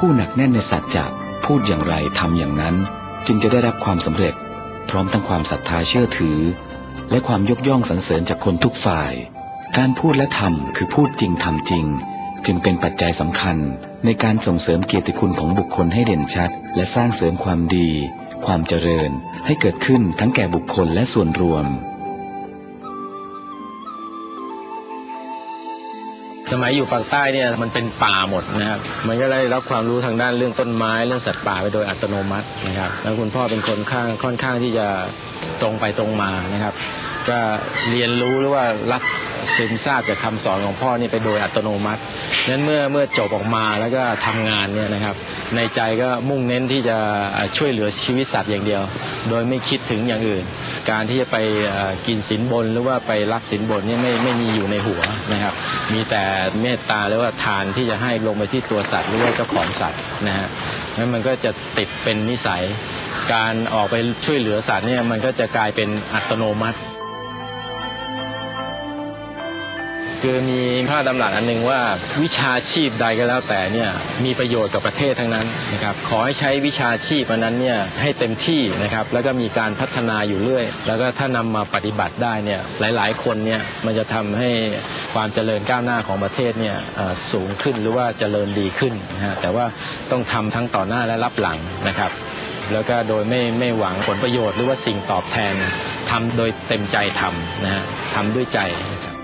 ผู้หนักแน่นในสัจจะพูดอย่างไรทำอย่างนั้น จึงจะได้รับความสำเร็จ พร้อมทั้งความศรัทธาเชื่อถือ และความยกย่องสรรเสริญจากคนทุกฝ่าย การพูดและทำคือพูดจริงทำจริง จึงเป็นปัจจัยสำคัญในการส่งเสริมเกียรติคุณของบุคคลให้เด่นชัด และสร้างเสริมความดี ความเจริญให้เกิดขึ้นทั้งแก่บุคคลและส่วนรวม สมัยอยู่ปากใต้เนี่ยมันเป็นป่าหมดนะครับ มันก็ได้รับความรู้ทางด้านเรื่องต้นไม้เรื่องสัตว์ป่าไปโดยอัตโนมัตินะครับ แล้วคุณพ่อเป็นคนข้างค่อนข้างที่จะตรงไปตรงมานะครับ ก็เรียนรู้หรือว่ารับ ซึมซาบจากคำสอนของพ่อนี่ไปโดยอัตโนมัตินั้นเมื่อเมื่อจบออกมาแล้วก็ทำงานเนี่ยนะครับ ในใจก็มุ่งเน้นที่จะเอ่อช่วยเหลือชีวิตสัตว์อย่างเดียว โดยไม่คิดถึงอย่างอื่น การที่จะไปเอ่อกินสินบนหรือว่าไปรับสินบนเนี่ยไม่ไม่มีอยู่ในหัวนะครับ มีแต่เมตตาหรือว่าทานที่จะให้ลงไปที่ตัวสัตว์หรือว่าเจ้าของสัตว์นะฮะนั้นมันก็จะติดเป็นนิสัย การออกไปช่วยเหลือสัตว์เนี่ยมันก็จะกลายเป็นอัตโนมัติ คือมีพระดำรัสอันหนึ่งว่าวิชาชีพใดก็แล้วแต่เนี่ยมีประโยชน์กับประเทศทั้งนั้นนะครับขอให้ใช้วิชาชีพอันนั้นเนี่ยให้เต็มที่นะครับแล้วก็มีการพัฒนาอยู่เรื่อย แล้วก็ถ้านำมาปฏิบัติได้เนี่ยหลาย ๆ คนเนี่ยมันจะทำให้ความเจริญก้าวหน้าของประเทศเนี่ยสูงขึ้นหรือว่าเจริญดีขึ้นนะฮะแต่ว่าต้องทำทั้งต่อหน้าและรับหลังนะครับแล้วก็โดยไม่ไม่หวังผลประโยชน์หรือว่าสิ่งตอบแทนทำโดยเต็มใจทำนะฮะทำด้วยใจนะครับ